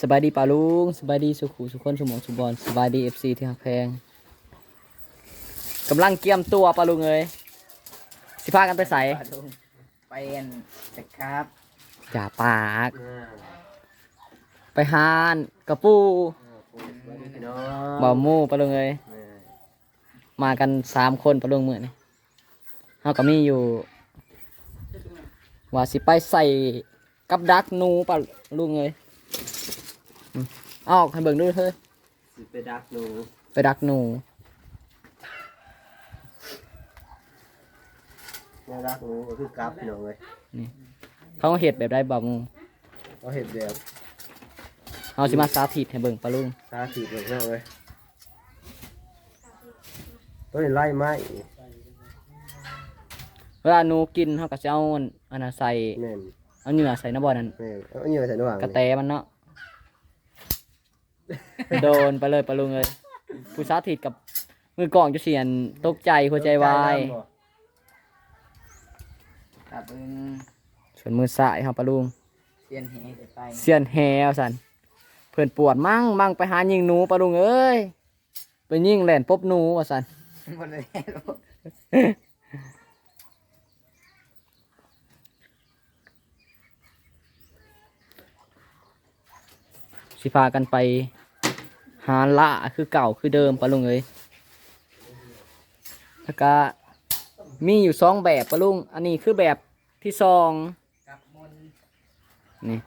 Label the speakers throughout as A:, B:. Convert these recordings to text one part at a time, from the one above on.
A: สบายดีป่าลุงสบายดีสุขุสุขคนสมองสุบอลสบายดีเอฟซีที่หักแพงกำลังเกียมตัวป่าลุงเอ้ยสิพากันไปใส่
B: ปลาดุงไปเอ็นสครับ
A: จ่าปาก ไปหานกระปูบ่าวหมู่ป่าลุงเอ้ยมากันสามคนป่าลุงเมื่อนี่เฮาก็มีอยู่ ว่าสิไปใส่กับดักหนูป่าลุงเอ้ยอืม เอาออกให้เบิ่งดูเถอะ
C: สิไปดักหนู
A: ไปดักหนู
C: แนวดักหนูก็คือกราฟพี่น้องเลย
A: เขาเห็ดแบบได้บ่าวหมู
C: เขาเห็นแบบ
A: เอาสิมาสาธิตให้เบิ่งปะลุง
C: ตาสีแบบนี้เลยต้นนี้ไล่ไม้
A: เวลาหนูกินเขาก็จะเอาอันนั้นใส่
C: แม่น
A: เอาเหงื่อใส่น้ำบ่อนั่น
C: แม่นเอาเหยื่อใส่ระหว่าง
A: กระแตมันเนาะ โดนไปเลยปะลุงเลยผู้สาธิตกับมือกล่องจะเสียนตกใจหัวใจวาย
B: กับเอิง
A: ส่วนมือสายครับปะลุง
B: เซียนแหจะไป
A: เสียนแฮวสันเพื่อนปวดมั่งมั่งไปหายิงหนูปะลุงเอ้ยไปยิงแหลนปบหนูว่าสัน
B: หมดเลยลูก
A: สิพากันไป หาละคือเก่าคือเดิมปะลุงเอ้ยแล้วก็มีอยู่สองแบบปะลุง อันนี้คือแบบที่สอง
B: กับมน
A: นี่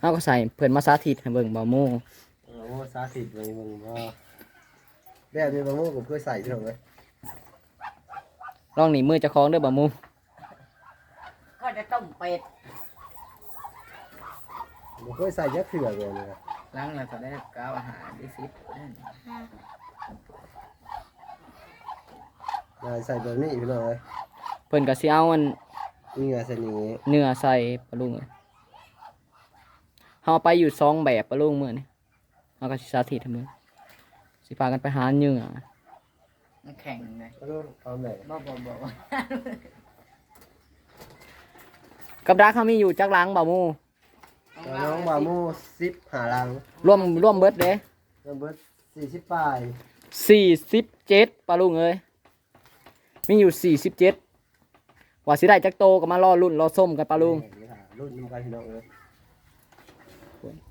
A: เราก็ใส่เพื่อนมาสาธิตให้เบิ่งบ่หมู
C: โอ้ซาสิไปมึงว่าแบบนี้บางโม่ผมเคยใส่พี่น้องเลย
A: ลองหนีมือเจะคล้าของเด้อบ่หมู
B: ก็จะต้มเป็ด
C: ผมเคยใส่ยักษ์เถื่อนเลยนะ
B: ล้างแล้วก็ได้ก้าวอาหารดิซิปนั่น
C: ยายใส่แบบนี้พี่น้องเลย
A: เพิ่นก็สิเอาอัน
C: เหยื่อใส่นี้
A: เนื้อใส่ปะลุงเอ้ยเฮาไปอยู่สองแบบปะลุงมื้อนี้เฮาก็สิสาธิตให้เบิ่งสิพากันไปหาเนื้อ
B: มันแข็งเลย
C: ก็ต้องเอาไหน
B: บ่บ่บ่บ่
A: กับดักเขามีอยู่จักหลังบ่หมู
C: น้องบาโม่ซิปหาลัง
A: ร่วมร่วมเบิดเด้
C: เริ่มเบิร์ดสี่สิบปลาย
A: 47ปะลุงเอ้ยมีอยู่47ว่าสิได้จักโตก็มารอรุ่นรอส้มกันปะลุง
C: รุ่นน้ำกันพี่น้องเลย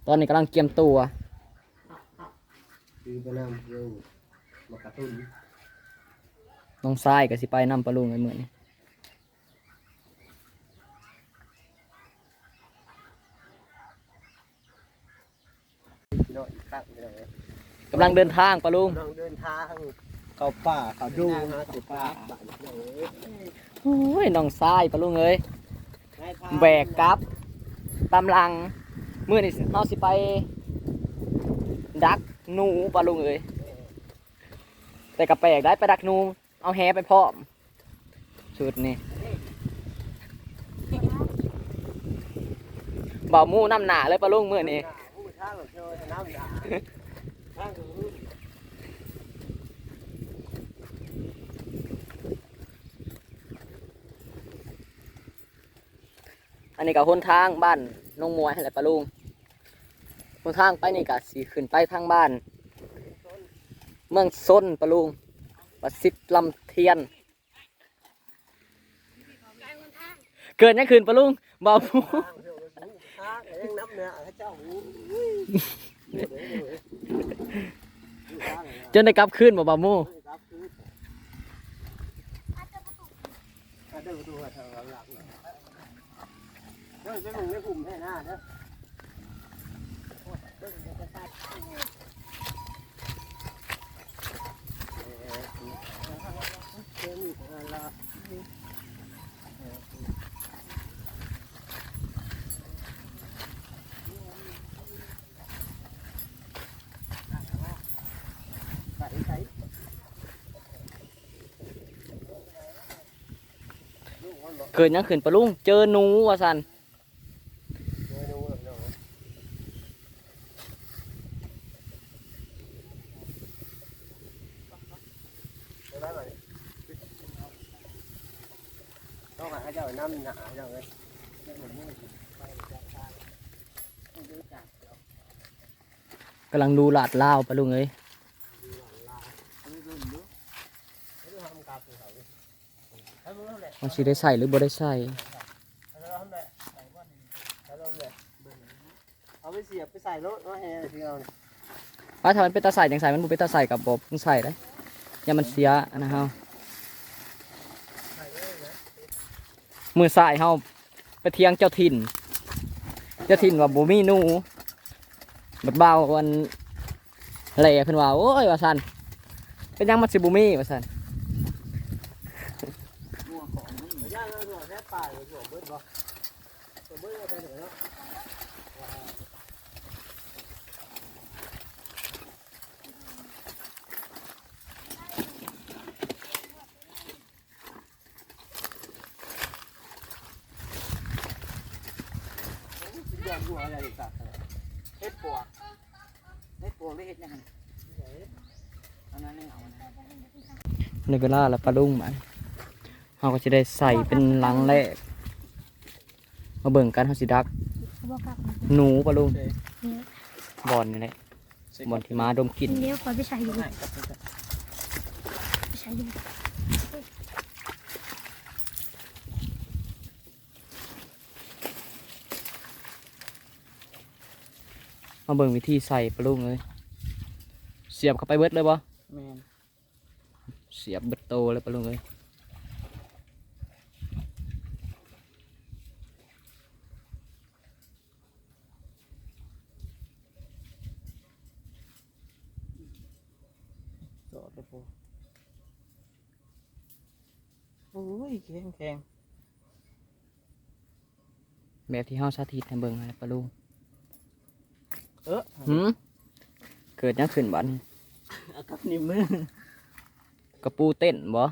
A: ตอนนี้กำลังเกียมตัว
C: คือไปนำเร็วมากระตุ้น
A: น้องทรายกับสิไปนำปลาลุงไอ้มือนี่
C: พี่น้องอีกครั้งพี่น้องเลย
A: กำลังเดินทางปลาลุง
C: น้องเดินทางเข้าป่าเข้าดูฮะสุป่าบ้านพี่น้องเอ้ย
A: โอ้ยน้องทรายปลาลุงเอ้ยแบกกลับตำลังเมื่อนี่เราสิไป ดักหนูปลาลุงเอ้ยแต่กระแปลกได้ไปดักหนู เอาแฮไปพร้อมชุดนี่เบาหมูน้ำหนาเลยปลาลุง
C: เมื่อนี่ อั
A: นนี้ก็หนทางบ้านนงมวยอะไรปะลุงหนทางไปนี่ก็สีขึ้นไปทางบ้าน เมืองซนปะลุงประสิทธิ์ลำเทียน เกิดยังคืนปะลุงบ่าวผู้
C: ทางเที่ยวไปผู้ทางเองน้ำเนี่ยพระเจ้าหู
A: จนได้กลับคืนบ่บ่าวหมู
C: ครับคือก็เดินดูว่าทางหลังเดินไปมึงในกลุ่มแค่หน้าเด้อ
A: เกิดยังคืนปะลุงเจอหนูว่าสัน
C: ต้องหาเจ้าน้ำหนาเจ้าเลย
B: ดูจากำ
A: ลังดูลาดล่าวปะลุงเอ้ย
C: เอาไปเบิ่งดูเอาดูทำกราบของเขาดิเอาดูนั่นแหละ
A: มัน สิได้ใส่หรือบ่ได้ใส่
C: เอาดูนั่นแหละเอาดูนั่นแหละเบิ่งเอาไปเสียบไปใส่รถรถแห่ที่เอาเนี่ย
A: ป้าถ้ามันเป็นตาใส่จังใส่มันบ่เป็นตาใส่กับบ่เพิ่งใส่ได้อย่ามันเสียอันนะเฮา
C: ใส่เลยนะ
A: มือสายเฮาไปเที่ยงเจ้าถิ่น เจ้าถิ่นว่าบ่มีหนูบัดบ่าววันแหล่เพิ่นว่าโอ้ยว่าซั่นเป็นหยังมันสิบ่มีว่าซั่น
B: มั่วของมัน
C: ย่างเราหัวแค่ ป่าหรือหัวเบิดบ่หัวเบิดเอาไปไหนเนาะเดือดหัวอะไรอีกสัก
B: เฮ็ดปวกเฮ็ดปวกหรือเฮ็ดยังไงอันนั้นไม่เอานะ
A: ในเวลาละปลาลุ่งมัน เฮาก็สิได้ใส่เป็นหลังแรกมาเบิ่งกันเฮาสิดัก
D: บอกกลับ
A: หนูปลาลุง
D: เนี่ย
A: บอลนี่แหละบอลที่ม้าดมกลิ่น
D: เลี้ยวคอยไปใช้อยู่
B: ไม่กับไป
D: ไปใช้อยู่
A: มาเบิ่งวิธีใส่ปลาลุงเลยเสียบเข้าไปเบิดเลยบ่
B: แม่น
A: เสียบเบิดโตเลยปลาลุงเลย
B: สอดไปปวกโอ้ย แข็งแข็ง
A: แบบที่เฮาสาธิตให้เบิ่งให้ปลาลุง
B: เออ
A: หืมเกิดหยังขึ้นบัดนี้
B: เอากับนิ้วมือก
A: ระปูเต้นบ่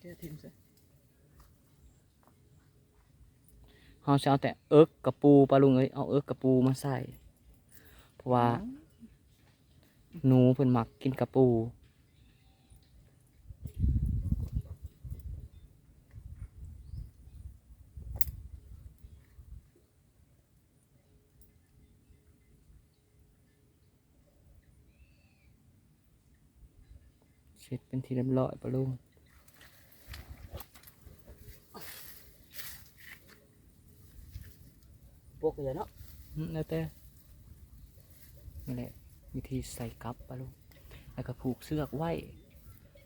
B: เจ้าทิมซะ
A: เฮาสิเอาแต่เอิกกระปูปลาลุงเอ้ยเอาเอิกกระปูมาใส่เพราะ ว่าหนูเพิ่นมักกินกระปูเสร็จเป็นที่เรียบร้อยปะลุง
B: ปวกเยอะเนาะ
A: อืมแล้วแต่ นี่แหละวิธีใส่กับปะลุงแล้วก็ผูกเสือกไว้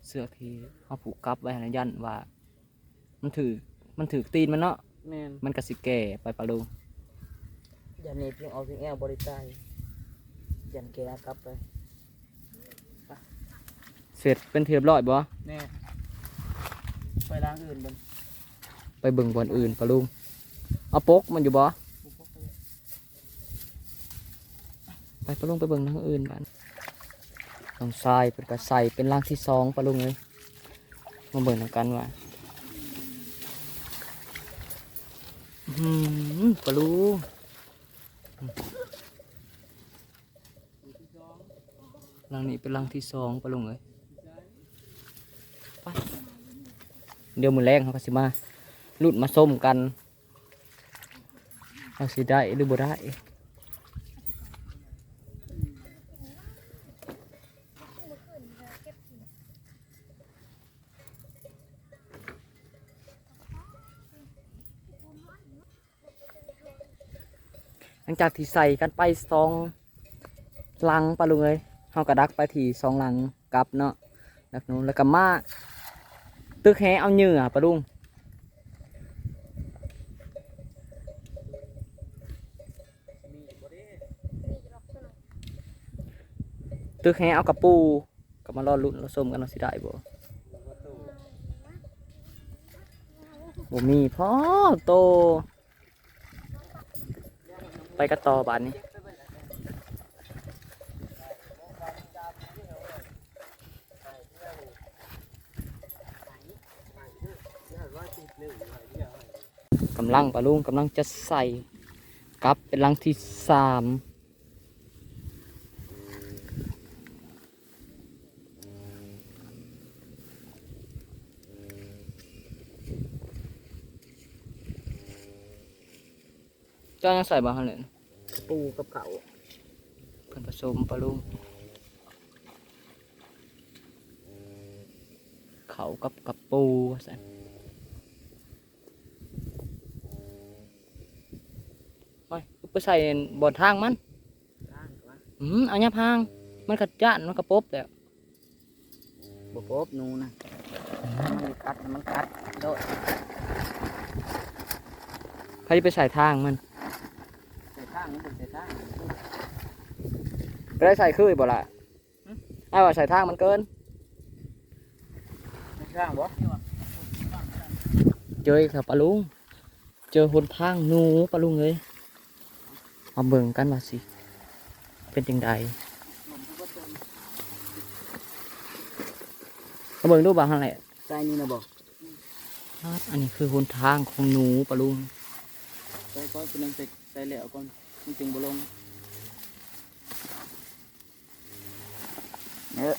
A: เสือกที่เขาผูกกับไว้ให้นะยันว่า มันถือมันถือตีนมันเนาะ
B: แม่น
A: มันก็สิแก่ไปปะลุง
B: ยันนี่เพียงเอาเพียงแอลบริจายยันแกเอากลับไป
A: เสร็จเป็นที่เรียบร้อยบ่
B: แน่ไปล้างอื่นบน
A: ไปเบิ่งบอนอื่นปะลุงเอาปกมันอยู่บ่ ไปปะลุงไปเบิ่งทางอื่นบ้านลองทรายเป็นกระใสเป็นร่างที่สองปะลุงเลยมาเบิ่งนำกันว่าอื้อหือปะลุงรังนี้เป็นรังที่สองปะลุงเลยเดี๋ยวมือแรงเขาก็สิมาลุดมาส้มกันเราสิได้หรือบ่ได้ จากที่ใส่กันไปสองลังปะลุงเลยเฮากระดักไปที่สองลังกลับเนาะดักนู้นแล้วก็มาตึกแหเอาเหยื่อปะลุงตึกแหเอากระปูก็มารอดลุ้นเราส้มกันเราสิได้บ่บ่มีพ่อโต ไปกระต่อบานนี้กำลังปลาลุงกำลังจะใส่กลับเป็นลังที่สามเจ้ายังใส่บ้างเลย
B: ปูกับเขา
A: เพิ่นผสมปลาลุงเขากับกับปูว่าซั่นไปไปใส่บ่อนทางมัน
B: ข้างวะ
A: อืมเอาเนี่ยพาง มันกระจานมันกระปบแล้ว
B: บ่พบหนูนะมันกัดมันกัดโดด
A: ใครจะไปใส่ทางมัน
B: ใส่ข้างนี่เป็นใส่ข้าง
A: ไปได้ใส่คือบ่ล่ะไอ้ว่าใส่ทางมันเกิน
B: ไม่ข้างบ่
A: เจออีกแล้วปลาลุง เจอหนทางหนูปลาลุงเลยมาเบิ่งกันว่าสิ เป็นจังใดมาเบิ่งดูบ้างอะไร
B: ใส่นี่นะบ่
A: อันนี้คือหนทางของหนูปลาลุง
B: ใส่ก่อนเป็นใส่ใส่แล้วก่อนมันจึงบ่ลงเออ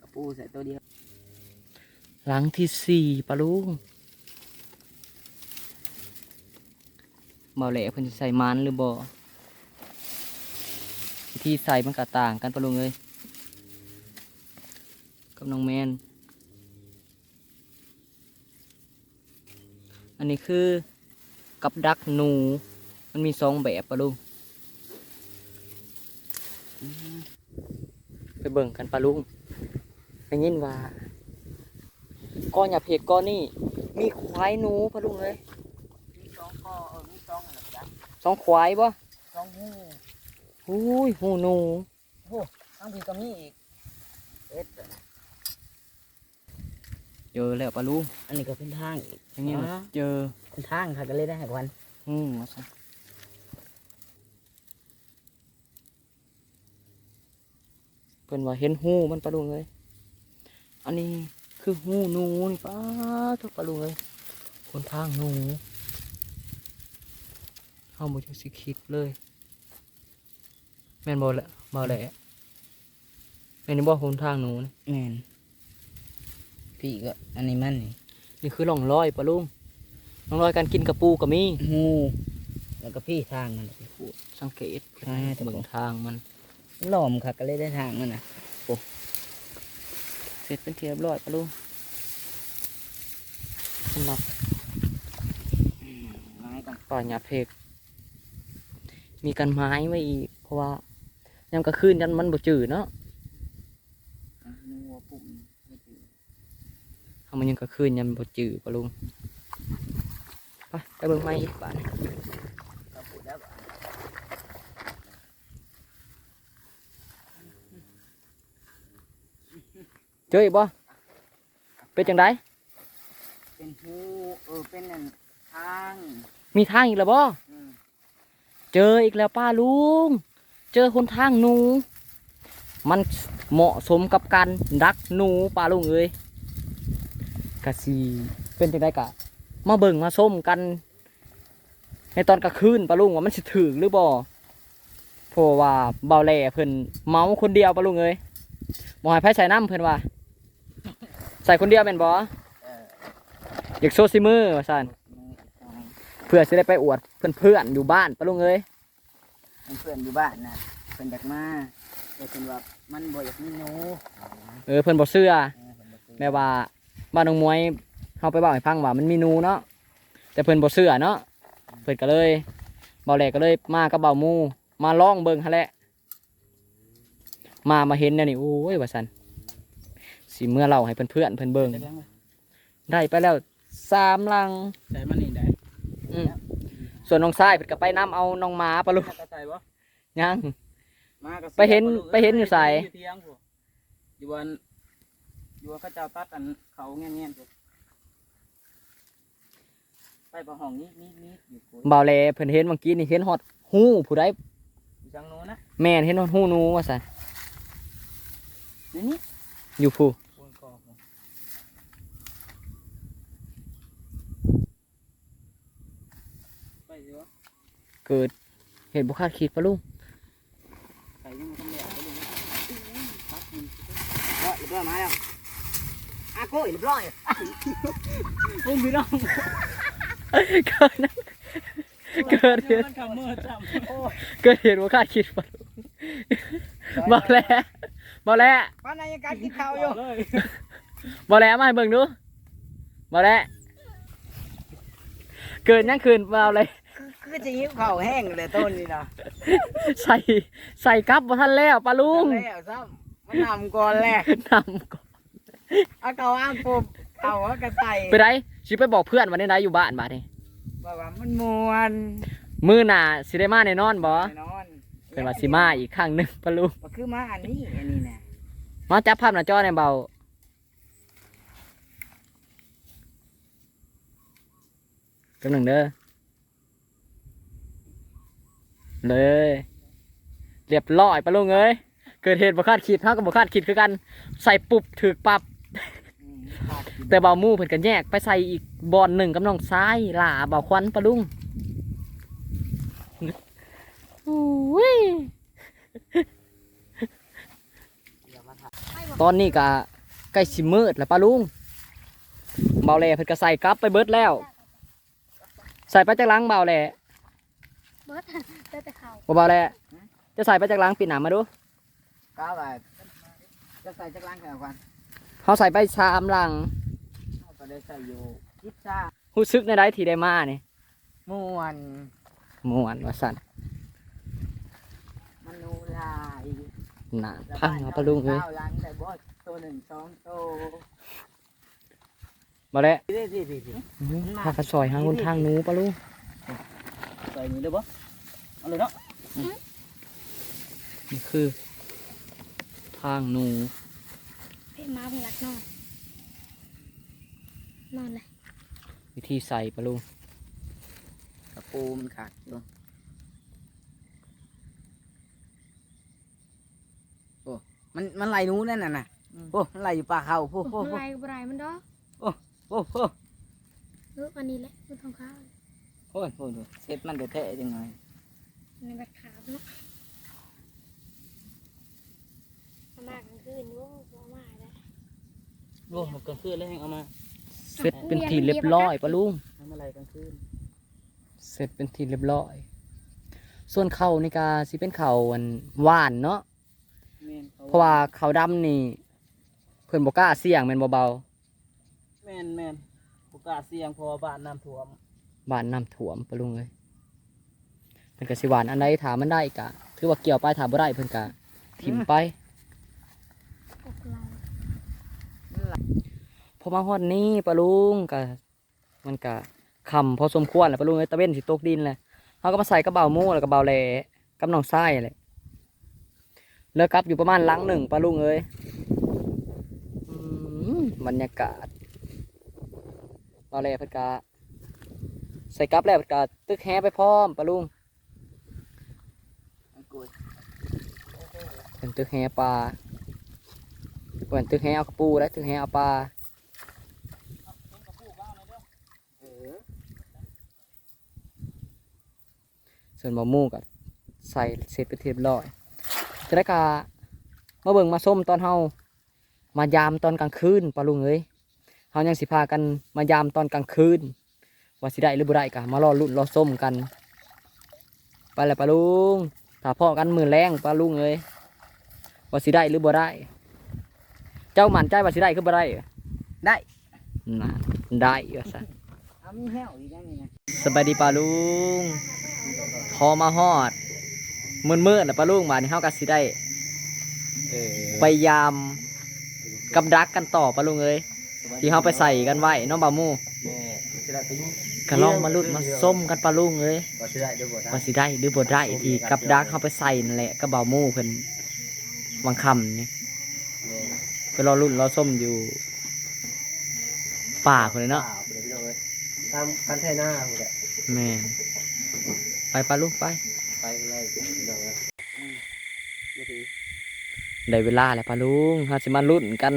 B: กระปูใส่ ตัวเดียว
A: หลังที่สี่ปลาลุงเบาแหล่เพิ่นจะใส่มันหรือบ่วิธีใส่มันก็ต่างกันปลาลุงเลยกับน้องแมน อันนี้คือกับดักหนู มันมีสองแบบปะลุงไปเบิ่งกันปะลุง ได้ยินว่าก้อนอย่าเพกก้อนนี่มีควายหนูปะลุงเลย
B: มีสองข้อเออมีสองอะไรก็ได้
A: สองควายบ่
B: สองหู
A: หูยหูหนู
B: ทั้งพี่ก็มีอีกเอ็ด
A: เจอแล้วปะลุง
B: อันนี้ก็เป็นทางอีก
A: อย่างนี้ว่าเจอ
B: เป็นทางค่ะก็เลยได้ให้ควัน
A: อืมว่าซะเพิ่นว่าเห็นหูมันปะลุงเลย อันนี้คือหูหนูนี่ป้าทุกปะลุงเลยคนทางหนูเฮาบ่จักสิคิดเลย แม่นบ่ละบ่แหละแม่นบ่หนทางหนูนี่
B: แม่นพี่ก็อันนี้มันนี่
A: นี่คือร่องรอยปะลุงร่องรอยการกินกระปูก็มี
B: หูแล้วก็พี่ทางมัน
A: สังเกต
B: ใช่แต่
A: เบิ่งทางมัน
B: หล่อมค่ะก็เลยได้ทางมันน่ะ
A: เสร็จเป็นเรียบร้อยปะลุงสำหรับ
B: ไม้ก่อน
A: ป่าหยาเพก มีกันไม้ไว้อีก เพราะว่ายามกลางคืนยันมันบ่จืดเนาะทำมันยังกลางคืนยันบ่จืดปะลุงไปไปเบิ่งไม้อีกบ้าน
B: ก็พูดแล้วว่า
A: เจออีกบ่เป็นจังได
B: เป็นหูเออเป็นนั่นทาง
A: มีทางอีกแล้วบ่
B: อืม
A: เจออีกแล้วป้าลุง เจอคนทางหนู มันเหมาะสมกับการดักหนูป้าลุงเอ้ยกะสีเป็นจังไดกะ มาเบิ่งมาส้มกัน ในตอนกลางคืนป้าลุงว่ามันสิถึงหรือบ่เพราะว่าเบาแหล่เพิ่นเมาคนเดียวป้าลุงเอ้ยบ่ให้ไผใส่น้ำเพิ่นว่า ใส่คนเดียวแม่นบ่
B: เออ
A: อยากโซซิมือว่าซั่น
B: มือเอา
A: เพื่อสิได้ไปอวดเพื่อนๆอยู่บ้านป้าลุงเอ้ย
B: ให้เพื่อนอยู่บ้านน่ะเพื่อนอยากมาแต่เป็นว่ามันบ่อยากมีหนู
A: เออเพิ่นบ่เชื่อ
B: เออเพิ่นบ่ซื้อ
A: แม่ว่าบ้านน้องมวยเฮาไปบอกให้ฟังว่ามันมีหนูเนาะแต่เพิ่นบ่เชื่อเนาะเพิ่นก็เลยเบาแหลกก็เลยมากับเบาหมูมาลองเบิ่งหั่นแหละมามาเห็นแนวนี้โอ้ยว่าซั่น สิเมื่อเล่าให้เพื่อนๆเพิ่นเบิ่ง
B: ได้ยังไง
A: ได้ไปแล้วสามลัง
B: ใส่มันนี่ได้
A: อืมส่วนน้องชายเพิ่นก็ไปนํเอาน้องหมาปะลูก
B: ใส่บ่
A: ยัง
B: มาก็
A: ไปเห็นไปเห็นอยู่ไส
B: อยู่เทียงพวกอยู่วันอยู่ว่าเขาเจ้าตัดอันเขาเงี้ยๆพวกไปประห้องนี้นี่นี่อยู่โกย
A: เบาแหลเพิ่นเห็นเมื่อกี้นี่เห็นฮอดหูผู้ใด
B: อยู่จังโน้นนะ
A: แม่นเห็นฮอดหูหนูว่าซั่น
B: นี่นี่
A: อยู่ผู้
B: โคนคอผมไปเยอะ
A: เกิดเหตุบ่คาดคิดปะลุง
B: ใส่ยังไม่ทำแดดไปเลยปั๊บมันเรียบร้อยมาแล้วอาโก้เรียบร้อย
A: ลุงพี่น้องเกิดนะเกิดเหตุ
C: มันคำมือจำโอ้ย
A: เกิดเหตุว่าคาดคิดปะลุงบอกแล้วบอกแล้ว
B: ป้านายยังการกินข้าวอยู่
C: เลย
A: บอกแล้วมาให้เบิ่งดูบอกแล้วเกิดยังคืนมาเอาเลย
B: คือจะยิ้มข้าวแห้งเลยต้นนี่นะ
A: ใส่ใส่กับบ่ทันแล้วปลาลุง
B: แล้วซ้ำมันนำก่อนแรก
A: นำก่อน
B: เอาเขาอ้างปุ๊บเขาว่ากระไต
A: ไปไหนสิไปบอกเพื่อนวันนี้ไหนอยู่บ้านบาดนี่
B: บอกว่ามันมวน
A: มือหน่าสิได้มาแน่นอนบ่
B: แน่นอน
A: เป็นว่าสิมาอีกครั้งหนึงปลาลุง
B: ก็คือมาอันนี้อันนี้นะ
A: มาจับภาพหน้าจอในเบากำหนึ่งเด้อ เลย เรียบร้อยปะลุงเอ้ยเกิดเหตุบ่คาดคิดเฮาก็บ่คาดคิดคือกัน ใส่ปุบถึกปับ
B: อืมขาดกิน
A: แต่เบาหมู่เพิ่นก็แยกไปใส่อีกบอนหนึ่งกับน้องซ้ายหล่าเบาควันปะลุงโอ้ยตอนนี้ก็ใกล้สิมืดแล้วปะลุงเบาแหล่เพิ่นก็ใส่กลับไปเบิดแล้ว ใส่ไปจากหล้างเบาแหล่
D: เบิดได้แต่เขา
A: บ่เบาแหล่จะใส่ไปจากหล้างปิดหนามาดู
B: ก้าวไปจะใส่จักรล้างแขนก่อน
A: เขาใส่ไปสามหลัง
B: เอาก็ได้ใส่อยู่พิซซ่า
A: รู้สึกในได้ที่ได้มานี่
B: มวน
A: ม่วนว่าสั่น
B: มโนลาย
A: หนาพังเอาปะลุงเอ้ย
B: ก้าวหล้างได้บอสตัวหนึ่งสองตัว
A: บ่แหล่
B: ดีดีดีดี
A: พากันซอยหางคนทางหนูปะลุง
C: ใส่นี่เลยบ่เอาเลยเนาะ
A: นี่คือ ทางหนู
D: เพ่มาเป็นรักนอนนอนเลย
A: วิธีใส่ปะลุง
B: กระปูมันขาดอยู่โอ้มันมันไหลหนูนั่นน่ะนะโอ้มันไหลอยู่ปลาเขาโอ้โห
D: โอ้ไรก็ไรมันดอก
B: โอ้โห
D: เอออันนี้แหละมันทองข้าว
B: โอ้ย โอ้ยเซ็ตมันเดือดแท้จังไง
D: ในบัดขาวเนาะเอามากลางคืนโว้เอามาได้
C: โอ้มันกลางคืนแล้วเอามา
A: เสร็จเป็นทีเรียบร้อยปะลุง
C: ทำอะไรกลางคืน
A: เสร็จเป็นทีเรียบร้อย ส่วนเข่านี่กาสิเป็นเข่าอันหวานเนาะ
C: แม่นเขา
A: เพราะว่าเข่าดำนี่ เพิ่นบ่กล้าเสี่ยงแม่นบ่เบา
C: แม่นแม่นโอกล้าสเสี่ยงเพราะว่าบ้านน้ำท่วม
A: บ้านน้ำท่วมปลุงเอ้ยเพิ่นก็สิหวานอันใดถามมันได้กะถือว่าเกี่ยวไปถามบ่ได้เพิ่นกะถิ่มไปพอมาฮอดนี้ปลุงก็มันก็คำพอสมควรแหละปลุงเอ้ยตะเวนสิตกดินแหละเขาก็มาใส่กระเป๋าหมูแล้วก็เบาแหล่กับน้องไส้แหละเลิกกลับอยู่ประมาณหลังหนึ่งปะลุงเอ้ยอืมบรรยากาศเบาแหล่เพิ่นกะ ใส่กลับแล้วกะตึกแฮไปพร้อมปะลุงเป็นตึกแฮปลาเปินตึกแฮเอากระปูและตึกแฮเอาปลาส่วนบะมูกับใส่เสร็จไปนทีเรียบร้อยจะได้กามาเบิ่งมาส้มตอนเฮามายามตอนกลางคืนปะลุงเอ้ยเฮายังสิพากันมายามตอนกลางคืน ว่าสิได้หรือบ่ได้กะมารอลุ้นรอส้มกัน ไปแล้วปะลุงถ้าพ่อกันมือแรงปะลุงเอ้ยว่าสิได้หรือบ่ได้ เจ้ามั่นใจว่าสิได้คือบ่ได้
B: ได้
A: น่ะได้ว่าซั่น
B: เอามีแห้วอีกแล้วนี่นะ
A: สบายดีปาลุงพอมาฮอดมืดมืดๆแล้วปาลุงมานี่เฮาก็สิได้
C: เออ
A: ไปยามกับดักกันต่อปาลุงเอ้ย ที่เฮาไปใส่กันไว้เน้องบาหมู
C: แม่สิได้ไปยิง
A: ก็ลองมาลุ้นมาส้มกันปาลุงเอ้ย
C: ว่าสิได้เดี๋ยวบ่ได้
A: ว่าสิได้หรือบ่ได้ที่กับดักเฮาไปใส่นั่นแหละกับบาหมูเพิ่นวังคำนี่
C: แม่
A: ไปรอลุ้นรอส้มอยู่ ป่าคนเลยเนาะ
C: เปล่าเดี๋ยวพี่น้องเอ้ยตามคันแท่หน้าพุ่นแหละ
A: แม่นไปปาลุงไป
C: ไปเลยพี่น้องเอ้ยอืมเดี๋ยวสิ
A: ได้เวลาแล้วปาลุงเฮาสิมาลุ้นกัน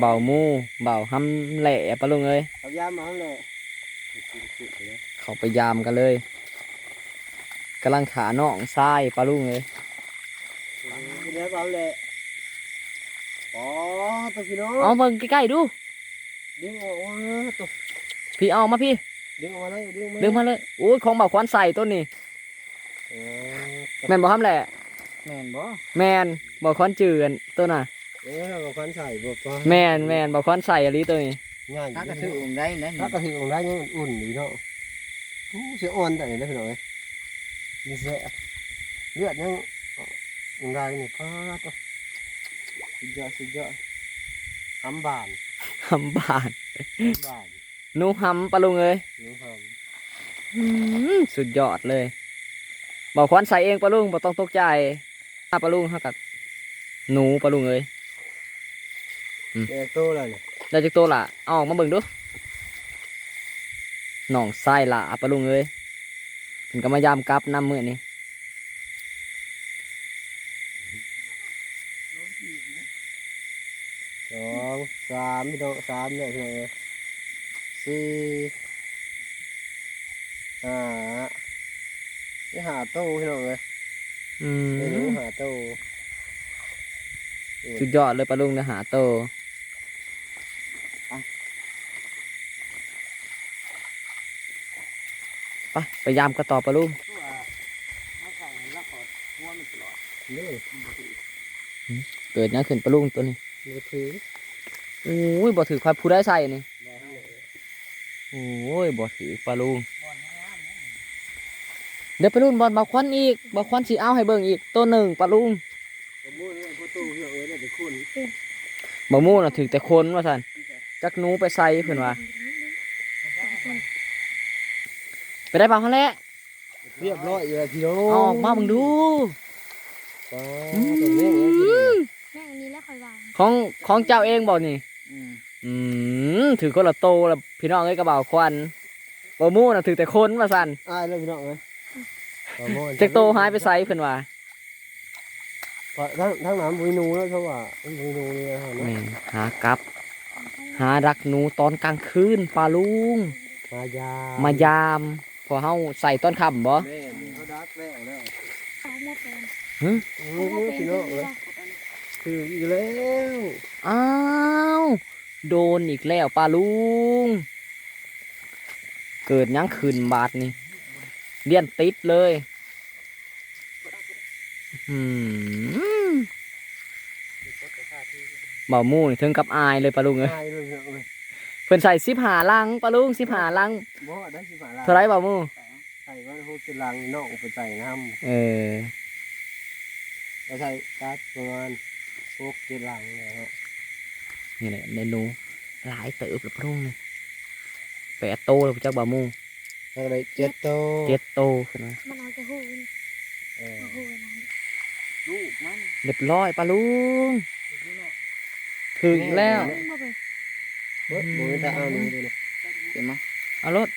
A: เบาหมูเบาห้ำแหล่ปะลุงเอ้ย
C: เอายามมาเลย
A: เขาไปยามกันเลยกำลังขาน่องทรายปะลุงเอ้ย
C: เดี๋ยวเอาเลยอ๋อตัวพี่น้อง
A: เอาเบิ่งใกล้ๆดู
C: ดึงออกมาตัว
A: พี่เอามาพี่
C: ดึงออกมาเลยดึงมา
A: ดึงมาเลยโอ้ยของเบาควันใส่ต้นนี้
C: เออ
A: แม่นบ่ครับแหละ
B: แม่นบ่
A: แมนเบาควันจืดต้นน่ะ
C: เออเราพันใส่บ่ปะ
A: แมนแมนเบาควันใส่อะไรตัวนี้
C: ง่าย
B: ถ้ากระถือองได้นะ
C: ถ้ากระถือของได้ยังอุ่นอยู่เนาะอู้เสียอ่อนแต่ไหนได้พี่น้อยมีเสียเลือดยังองได้นี่พาตัวสุดยอดสุดยอดทำบาน
A: หำบาน
C: ทำบาน
A: หนูหำปะลุงเอ้ย
C: นี่ท
A: อืมสุดยอดเลยเบาควันใส่เองปะลุงบ่ต้องตกใจถ้าปะลุงเท่ากับหนูปะลุงเอ้ยำ
C: แกโตแล้วเนี่ย
A: ได้จักตัวล่ะเอาออกมาเบิ่งดูหนองไส้ละปะลุงเอ้ยเพิ่นก็มายามกลับน้ำมื้อนี้
C: สองสามพี่น้องสามเนี่ยพี่น้องเอ้ยสี่ห้านี่หาโตพี่น้องเลย
A: อื
C: ไม่รู้
A: ม
C: หาโต
A: สุดยอดเลยปะลุงเนื้อหาโตไปไปยามกระต่อปะลุง
B: ตัวเขาใส่แล้วขอหัวมันตลอด
C: นี่
A: เกิดหยังขึ้นปะลุงตัวนี้
C: มือถือ
A: โอ้ยบ่ถือควายผู้ได้ใส่นี่โอ้ยบ่ถือปะลุงเดี๋ยวปะลุงบอลบาควันอีกบาควันสิเอาให้เบิ่งอีกตัวหนึ่งปะลุง
C: ผมพูดเลยพ่อตู้พี่น้องเอ้ยเนี่ยเดี๋ยวคุณ
A: บ่มู่น่ะถือแต่คนว่าซั่นจักหนูไปใส่เพิ่นว่า ไปได้บ่าเขาแหละ
C: เรียบร้อยเลยพี่น้อง
A: เอาออกมาเบิ่งดู
C: ป้าตัวนี้เนี่ยพี่น้อง
D: แม่งอันนี้แล้วคอยวาง
A: ของของเจ้าเองบ่นี่
B: อืม
A: อืมถือคนละโตแล้วพี่น้องเอ้ยกระเบาควันบ่มู่น่ะถือแต่คนว่าซั่น
C: อายเลยพี่น้องเอ้ยป้าโมน
A: จักโตหายไปใส่เพิ่นว่า
C: ป้าทั้งทั้งน้ำบุยนูแล้วเขาว่าบุยนูนี่นะฮะ
A: แม่นหากับ หารักหนูตอนกลางคืนปลาลุง
C: มายาม
A: มายาม พอเฮาใส่ต้นค่ำบ่
C: แม่นี่เขาดักแล้วแล้ว
D: เอาหมดเลย
C: อื
D: เอาหมด
C: อ
D: เลย
C: พี่น้องเอ้ยคืออีกแล้ว
A: อ้าวโดนอีกแล้วปลาลุง เกิดหยังขึ้นบาดนี่เลียนติดเลยอืมเบาหมู่นี่ถึงกับอายเลยปลาลุงเอ้ย
C: อาย เลยพี่น้องเอ้ย
A: เพิ่นใส่สิบหาลังปลาลุงสิบหาลัง
C: บ่ได้สิบาทละ
A: เท่าไรเบาหมู่
C: ใส่ไว้พวกเป็นลังนอกไปใส่น้
A: เออำ
C: เราใส่การ์ดประมาณพวกเป็นลังเนี่ยฮะ
A: นี่แหละเมนูหลายเติบเลยปลาลุงนี่แปดโตเลยจักเบาหมู่
C: อะไรเจ็ดโต
A: เจ็ดโตขึ้นมา
D: มันเอาจะหูน
C: เออ
D: เอาหูนนะ
B: ลูกมัน
A: เรียบร้อยปลาลุงถึงแล้ว
D: เอาไป
C: เบิดบ่มีตาเอาหนูดูนะ
B: เห็นไหม
A: เอารถ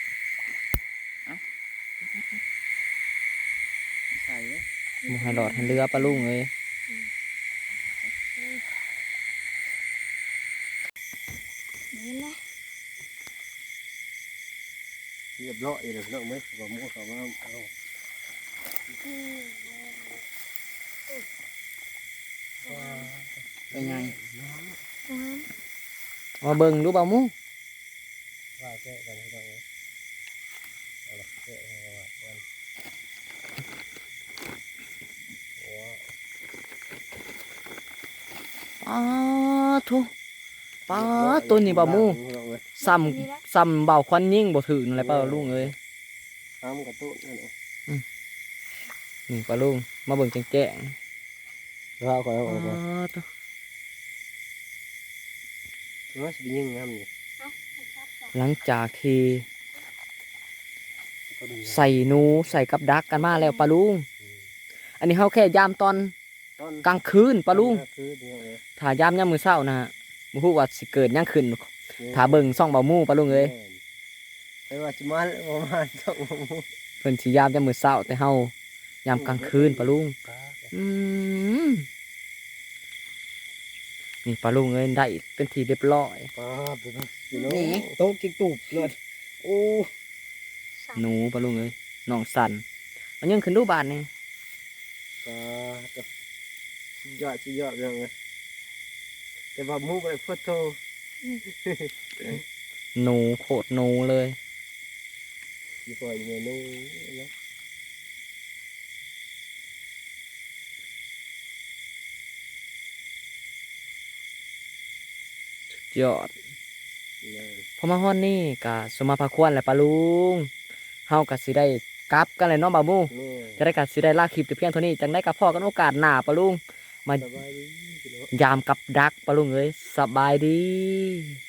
B: ใส่เลย
A: หมูให้หลอดให้เรือปลาลุงเลย
D: นี่แหละ
C: เรียบร้อยเลยพี่น้องไหมบ่มั่วเขาว่าเอา
D: อืม
B: เป็นไง
D: น้
A: มาเบิ่งดูเบาหมู
C: ว่าแกะกันพี่น้องเอ้ยเอาละแกะให้เขาว่าก่อนโอ้
A: ป้าทุป้าตัวนี้เบาหมู
C: พี่น้องเอ้ย
A: ซ้ำซ้ำเบาควันยิ่งบ่ถึงอะไรปลาลุงเอ้ย
C: ทำกระตุ้นนั่นเอง
A: นี่ปลาลุงมาเบิ่งแจ้ง
C: ว่าก่อน
A: ๆ
C: เอา
A: ป้า
C: ก่อน
A: ตัว
C: ว่าสิยิงน้ำนี่ำ
D: เอาเอาจับก่อน
A: หลังจากที่
C: ก็ดีนะ
A: ใส่หนูใส่กับดักกันมาแล้วปลาลุง อันนี้เฮาแค่ยามตอน
C: ตอน
A: กลางคืนปลาลุง
C: คือเดียวเลย
A: ถ้ายามยามมื้อเช้านะฮะบ่ฮู้ว่าสิเกิดหยังขึ้นถ้าเบิ่งซ่องเบาหมูปลาลุงเอ้ย
C: ไปว่าจิมาประมาณสองโมง
A: เพิ่นสิยามยามมื้อเช้าแต่เฮายามกลางคืนปลาลุงอืม นี่ปลาลุงเอ้ยได้เป็นทีเรียบร้อย
C: ป้าไปนะพี่น้องโต๊ะกิ๊กตูบเลยโอ้
A: หนูปลาลุงเอ้ยน้องสันมันยังขึ้นดูบานนี่
C: ป้าจะยอดสุดยอดเรื่องเลยแต่ว่าหมูไปพุทโธ
A: หนูโคตรหนูเลย
C: สิปล่อยเมนูนะ
A: ยอดพอมาฮอนนี่กะสมมาพาควรแหละปะลุงเฮากะสิได้กลับกันเลยเนาะบ่าวหมู
C: แม่
A: จะได้กะสิได้ลากคลิปแต่เพียงเท่านี้จังได้กับพ่อกันโอกาสหน้าปะลุงมา
C: สบายดีพี่น้อง
A: ยามกับดักปะลุงเอ้ยสบายดี
C: ส